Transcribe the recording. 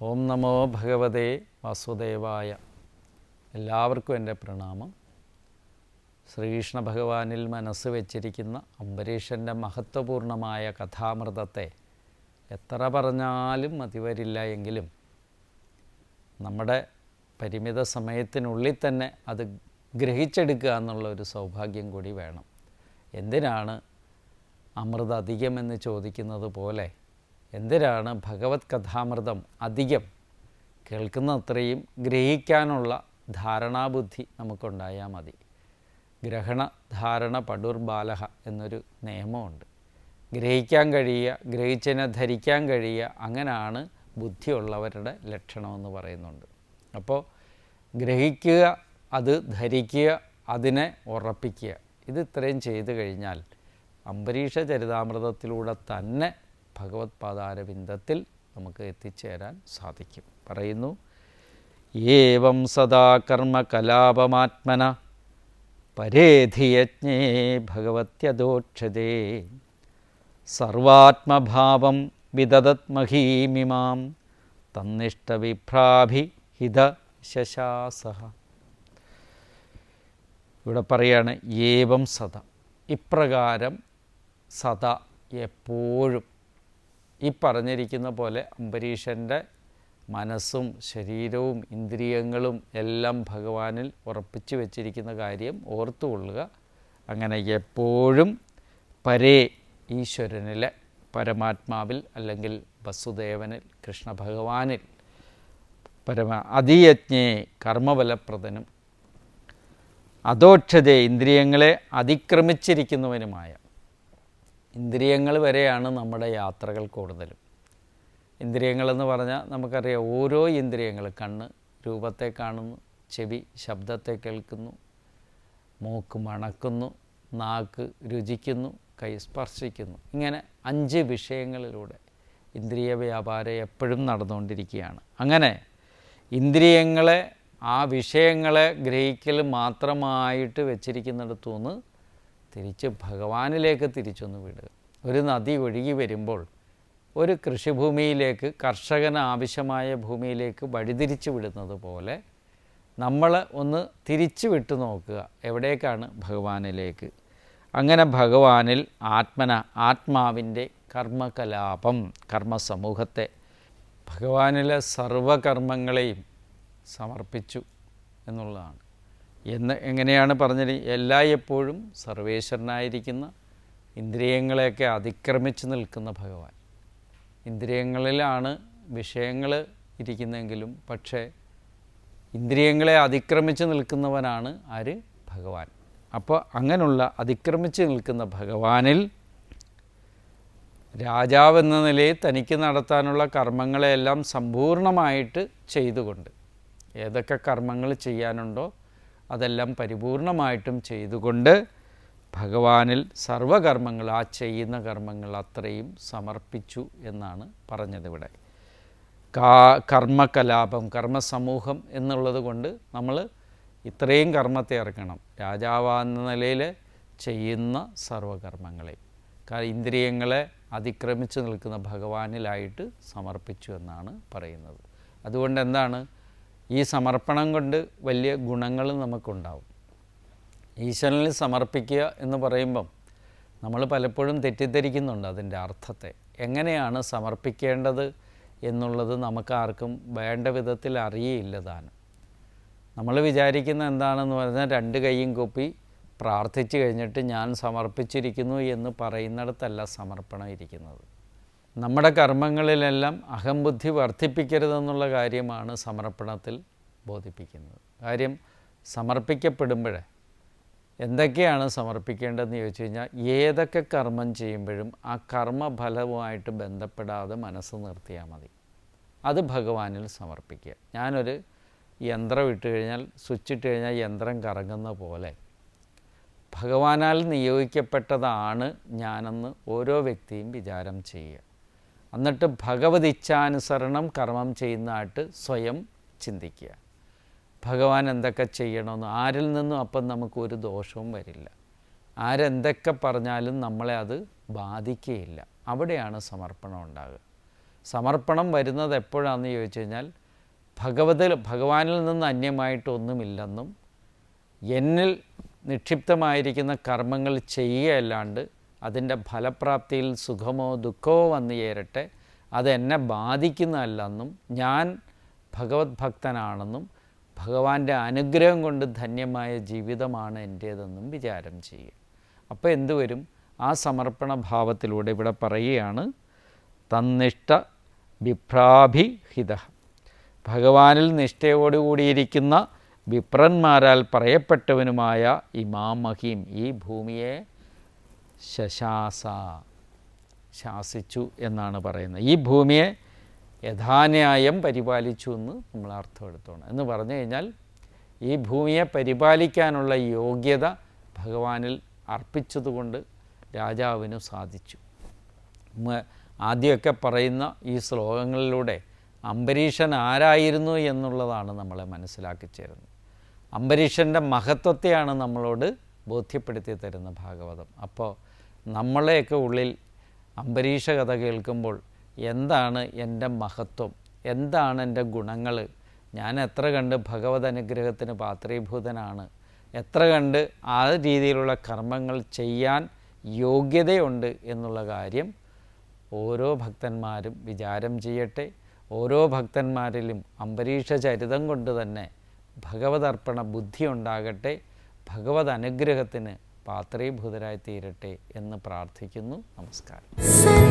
ഓം നമോ ഭഗവതേ വാസുദേവായ. എല്ലാവർക്കും എന്റെ പ്രണാമം. ശ്രീകൃഷ്ണ ഭഗവാനിൽ മനസ്സ് വെച്ചിരിക്കുന്ന അംബരീഷന്റെ മഹത്വപൂർണമായ കഥാമൃതത്തെ എത്ര പറഞ്ഞാലും മതി വരില്ല എങ്കിലും നമ്മുടെ പരിമിത സമയത്തിനുള്ളിൽ തന്നെ അത് ഗ്രഹിച്ചെടുക്കുക എന്നുള്ള ഒരു സൗഭാഗ്യം കൂടി വേണം. എന്തിനാണ് അമൃത അധികമെന്ന് ചോദിക്കുന്നത് പോലെ എന്തിനാണ് ഭഗവത് കഥാമൃതം അധികം കേൾക്കുന്നത്രയും ഗ്രഹിക്കാനുള്ള ധാരണാബുദ്ധി നമുക്കുണ്ടായാൽ മതി. ഗ്രഹണ ധാരണ പടൂർ ബാലഹ എന്നൊരു നിയമമുണ്ട്. ഗ്രഹിക്കാൻ കഴിയുക ഗ്രഹിച്ചതിനെ ധരിക്കാൻ കഴിയുക അങ്ങനെയാണ് ബുദ്ധിയുള്ളവരുടെ ലക്ഷണമെന്ന് പറയുന്നുണ്ട്. അപ്പോൾ ഗ്രഹിക്കുക അത് ധരിക്കുക അതിനെ ഉറപ്പിക്കുക ഇത് ഇത്രയും ചെയ്തു കഴിഞ്ഞാൽ അംബരീഷ ചരിതാമൃതത്തിലൂടെ തന്നെ ഭഗവത് പാദാരവിന്ദത്തിൽ നമുക്ക് എത്തിച്ചേരാൻ സാധിക്കും. പറയുന്നു ഏവം സദാ കർമ്മ കലാപമാത്മന പരേധിയജ്ഞേ ഭഗവത്യദോക്ഷതേ സർവാത്മഭാവം വിദദത് മഹീമിമാം തന്നിഷ്ടവിഭ്രാഭിഹിത ശശാസഹ. ഇവിടെ പറയാണ് ഏവം സദ. ഇപ്രകാരം സദ എപ്പോഴും ഈ പറഞ്ഞിരിക്കുന്ന പോലെ അംബരീഷന്റെ മനസ്സും ശരീരവും ഇന്ദ്രിയങ്ങളും എല്ലാം ഭഗവാനിൽ ഉറപ്പിച്ചു വച്ചിരിക്കുന്ന കാര്യം ഓർത്തുകൊള്ളുക. അങ്ങനെ എപ്പോഴും പരേ ഈശ്വരനിലെ പരമാത്മാവിൽ അല്ലെങ്കിൽ വസുദേവനിൽ കൃഷ്ണ ഭഗവാനിൽ പരമ അതിയജ്ഞേ കർമ്മബലപ്രദനും അതോക്ഷതയെ ഇന്ദ്രിയങ്ങളെ അതിക്രമിച്ചിരിക്കുന്നവനുമായ ഇന്ദ്രിയങ്ങൾ വരെയാണ് നമ്മുടെ യാത്രകൾ കൂടുതലും. ഇന്ദ്രിയങ്ങളെന്ന് പറഞ്ഞാൽ നമുക്കറിയാം ഓരോ ഇന്ദ്രിയങ്ങൾ കണ്ണ് രൂപത്തെ കാണുന്നു ചെവി ശബ്ദത്തെ കേൾക്കുന്നു മൂക്ക് മണക്കുന്നു നാക്ക് രുചിക്കുന്നു കൈ സ്പർശിക്കുന്നു. ഇങ്ങനെ അഞ്ച് വിഷയങ്ങളിലൂടെ ഇന്ദ്രിയ വ്യാപാരം എപ്പോഴും നടന്നുകൊണ്ടിരിക്കുകയാണ്. അങ്ങനെ ഇന്ദ്രിയങ്ങളെ ആ വിഷയങ്ങളെ ഗ്രഹിക്കൽ മാത്രമായിട്ട് വെച്ചിരിക്കുന്നിടത്തു നിന്ന് തിരിച്ച് ഭഗവാനിലേക്ക് തിരിച്ചൊന്ന് വിടുക. ഒരു നദി ഒഴുകി വരുമ്പോൾ ഒരു കൃഷിഭൂമിയിലേക്ക് കർഷകന് ആവശ്യമായ ഭൂമിയിലേക്ക് വഴിതിരിച്ച് വിടുന്നത് പോലെ നമ്മൾ ഒന്ന് തിരിച്ചു വിട്ടു നോക്കുക എവിടേക്കാണ് ഭഗവാനിലേക്ക്. അങ്ങനെ ഭഗവാനിൽ ആത്മന ആത്മാവിന്റെ കർമ്മകലാപം കർമ്മസമൂഹത്തെ ഭഗവാനിലെ സർവകർമ്മങ്ങളെയും സമർപ്പിച്ചു എന്നുള്ളതാണ്. എന്ന് എങ്ങനെയാണ് പറഞ്ഞത്? എല്ലായെപ്പോഴും സർവേശ്വരനായിരിക്കുന്ന ഇന്ദ്രിയങ്ങളെയൊക്കെ അതിക്രമിച്ച് നിൽക്കുന്ന ഭഗവാൻ. ഇന്ദ്രിയങ്ങളിലാണ് വിഷയങ്ങൾ ഇരിക്കുന്നെങ്കിലും പക്ഷേ ഇന്ദ്രിയങ്ങളെ അതിക്രമിച്ച് നിൽക്കുന്നവനാണ് ആര്? ഭഗവാൻ. അപ്പോൾ അങ്ങനെയുള്ള അതിക്രമിച്ച് നിൽക്കുന്ന ഭഗവാനിൽ രാജാവ് എന്ന നിലയിൽ തനിക്ക് നടത്താനുള്ള കർമ്മങ്ങളെല്ലാം സമ്പൂർണമായിട്ട് ചെയ്തുകൊണ്ട് ഏതൊക്കെ കർമ്മങ്ങൾ ചെയ്യാനുണ്ടോ അതെല്ലാം പരിപൂർണമായിട്ടും ചെയ്തുകൊണ്ട് ഭഗവാനിൽ സർവകർമ്മങ്ങൾ ആ ചെയ്യുന്ന കർമ്മങ്ങൾ അത്രയും സമർപ്പിച്ചു എന്നാണ് പറഞ്ഞതിവിടെ. കാ കർമ്മകലാപം കർമ്മസമൂഹം എന്നുള്ളത് കൊണ്ട് നമ്മൾ ഇത്രയും കർമ്മത്തെ ഇറക്കണം. രാജാവാന്ന നിലയിൽ ചെയ്യുന്ന സർവകർമ്മങ്ങളെ ഇന്ദ്രിയങ്ങളെ അതിക്രമിച്ച് നിൽക്കുന്ന ഭഗവാനിലായിട്ട് സമർപ്പിച്ചു എന്നാണ് പറയുന്നത്. അതുകൊണ്ട് എന്താണ്? ഈ സമർപ്പണം കൊണ്ട് വലിയ ഗുണങ്ങൾ നമുക്കുണ്ടാവും. ഈശ്വരനിൽ സമർപ്പിക്കുക എന്ന് പറയുമ്പം നമ്മൾ പലപ്പോഴും തെറ്റിദ്ധരിക്കുന്നുണ്ട് അതിന്റെ അർത്ഥത്തെ. എങ്ങനെയാണ് സമർപ്പിക്കേണ്ടത് എന്നുള്ളത് നമുക്കാർക്കും വേണ്ട വിധത്തിൽ അറിയയില്ല താനും. നമ്മൾ വിചാരിക്കുന്ന എന്താണെന്ന് പറഞ്ഞാൽ രണ്ട് കൈയും കൂപ്പി പ്രാർത്ഥിച്ചു കഴിഞ്ഞിട്ട് ഞാൻ സമർപ്പിച്ചിരിക്കുന്നു എന്ന് പറയുന്നിടത്തല്ല സമർപ്പണം ഇരിക്കുന്നത്. നമ്മുടെ കർമ്മങ്ങളിലെല്ലാം അഹംബുദ്ധി വർദ്ധിപ്പിക്കരുതെന്നുള്ള കാര്യമാണ് സമർപ്പണത്തിൽ ബോധിപ്പിക്കുന്നത്. കാര്യം സമർപ്പിക്കപ്പെടുമ്പോഴേ എന്തൊക്കെയാണ് സമർപ്പിക്കേണ്ടതെന്ന് ചോദിച്ചു കഴിഞ്ഞാൽ ഏതൊക്കെ കർമ്മം ചെയ്യുമ്പോഴും ആ കർമ്മഫലവുമായിട്ട് ബന്ധപ്പെടാതെ മനസ്സ് നിർത്തിയാൽ മതി. അത് ഭഗവാനിൽ സമർപ്പിക്കുക. ഞാനൊരു യന്ത്രം ഇട്ട് കഴിഞ്ഞാൽ സ്വിച്ച് ഇട്ട് കഴിഞ്ഞാൽ യന്ത്രം കറങ്ങുന്ന പോലെ ഭഗവാനാൽ നിയോഗിക്കപ്പെട്ടതാണ് ഞാനെന്ന് ഓരോ വ്യക്തിയും വിചാരം ചെയ്യുക. എന്നിട്ട് ഭഗവത് ഇച്ഛാനുസരണം കർമ്മം ചെയ്യുന്നതായിട്ട് സ്വയം ചിന്തിക്കുക. ഭഗവാൻ എന്തൊക്കെ ചെയ്യണമെന്ന് ആരിൽ നിന്നും അപ്പം നമുക്ക് ഒരു ദോഷവും വരില്ല. ആരെന്തൊക്കെ പറഞ്ഞാലും നമ്മളെ അത് ബാധിക്കുകയില്ല. അവിടെയാണ് സമർപ്പണം ഉണ്ടാകുക. സമർപ്പണം വരുന്നത് എപ്പോഴാണെന്ന് ചോദിച്ചു കഴിഞ്ഞാൽ ഭഗവതിൽ ഭഗവാനിൽ നിന്ന് അന്യമായിട്ടൊന്നുമില്ലെന്നും എന്നിൽ നിക്ഷിപ്തമായിരിക്കുന്ന കർമ്മങ്ങൾ ചെയ്യുകയല്ലാണ്ട് അതിന്റെ ഫലപ്രാപ്തിയിൽ സുഖമോ ദുഃഖമോ വന്നു ചേരട്ടെ. അതെന്നെ ബാധിക്കുന്നതല്ലെന്നും ഞാൻ ഭഗവത് ഭക്തനാണെന്നും ഭഗവാന്റെ അനുഗ്രഹം കൊണ്ട് ധന്യമായ ജീവിതമാണ് എന്റേതെന്നും വിചാരം ചെയ്യുക. അപ്പോൾ എന്തുവരും ആ സമർപ്പണ ഭാവത്തിലൂടെ ഇവിടെ പറയുകയാണ് തന്നിഷ്ട വിഭ്രാഭിഹിത ഭഗവാനിൽ നിഷ്ഠയോടുകൂടിയിരിക്കുന്ന വിപ്രന്മാരാൽ പറയപ്പെട്ടവനുമായ ഇമാം മഹീം ഈ ഭൂമിയെ ശശാസ ശാസിച്ചു എന്നാണ് പറയുന്നത്. ഈ ഭൂമിയെ യഥാന്യായം പരിപാലിച്ചു എന്ന് നമ്മൾ അർത്ഥം എടുത്തോണം. എന്ന് പറഞ്ഞു കഴിഞ്ഞാൽ ഈ ഭൂമിയെ പരിപാലിക്കാനുള്ള യോഗ്യത ഭഗവാനിൽ അർപ്പിച്ചതുകൊണ്ട് രാജാവിന് സാധിച്ചു. ആദ്യമൊക്കെ പറയുന്ന ഈ ശ്ലോകങ്ങളിലൂടെ അംബരീഷൻ ആരായിരുന്നു എന്നുള്ളതാണ് നമ്മളെ മനസ്സിലാക്കി ചേരുന്നത് അംബരീഷന്റെ മഹത്വത്തെയാണ് നമ്മളോട് ബോധ്യപ്പെടുത്തി തരുന്ന ഭാഗവതം. അപ്പോൾ നമ്മളെയൊക്കെ ഉള്ളിൽ അംബരീഷ കഥ കേൾക്കുമ്പോൾ എന്താണ് എന്റെ മഹത്വം? എന്താണ് എന്റെ ഗുണങ്ങൾ? ഞാൻ എത്ര കണ്ട് ഭഗവത് അനുഗ്രഹത്തിന് പാത്രീഭൂതനാണ്? എത്ര കണ്ട് ആ രീതിയിലുള്ള കർമ്മങ്ങൾ ചെയ്യാൻ യോഗ്യതയുണ്ട് എന്നുള്ള കാര്യം ഓരോ ഭക്തന്മാരും വിചാരം ചെയ്യട്ടെ. ഓരോ ഭക്തന്മാരിലും അംബരീഷ ചരിതം കൊണ്ട് തന്നെ ഭഗവതർപ്പണ ബുദ്ധി ഉണ്ടാകട്ടെ. ഭഗവത് അനുഗ്രഹത്തിന് പാത്രീഭൂതരായി തീരട്ടെ എന്ന് പ്രാർത്ഥിക്കുന്നു. നമസ്കാരം.